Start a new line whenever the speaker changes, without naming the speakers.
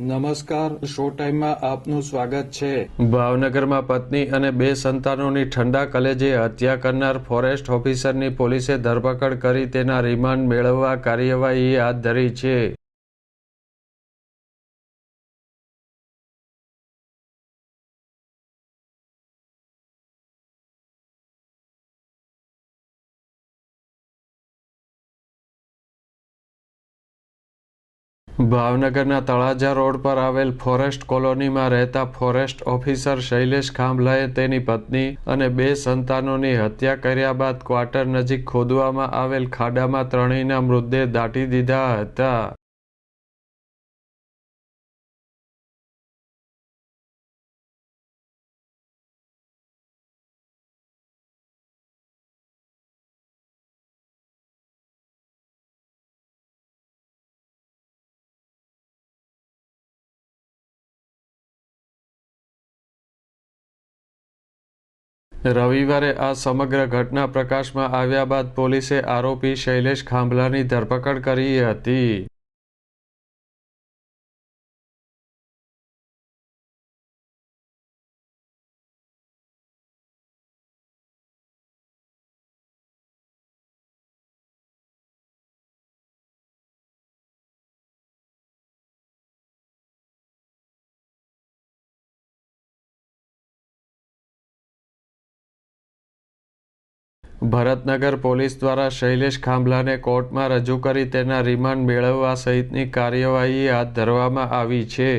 નમસ્કાર શો ટાઈમમાં આપનું સ્વાગત છે.
ભાવનગરમાં પત્ની અને બે સંતાનોની ઠંડા કલેજે હત્યા કરનાર ફોરેસ્ટ ઓફિસરની પોલીસે ધરપકડ કરી તેના રિમાન્ડ મેળવવા કાર્યવાહી હાથ ધરી છે. ભાવનગરના તળાજા રોડ પર આવેલ ફોરેસ્ટ કોલોનીમાં રહેતા ફોરેસ્ટ ઓફિસર શૈલેષ ખાંભલાએ તેની પત્ની અને બે સંતાનોની હત્યા કર્યા બાદ ક્વાર્ટર નજીક ખોદવામાં આવેલ ખાડામાં ત્રણેયના મૃતદેહ દાટી દીધા હતા. રવિવારે આ સમગ્ર ઘટના પ્રકાશમાં આવ્યા બાદ પોલીસે આરોપી શૈલેષ ખાંભલાની ધરપકડ કરી હતી. ભરતનગર પોલીસ દ્વારા શૈલેષ ખાંભલાને કોર્ટમાં રજૂ કરી તેના રિમાન્ડ મેળવવા સહિતની કાર્યવાહી હાથ ધરવામાં આવી છે.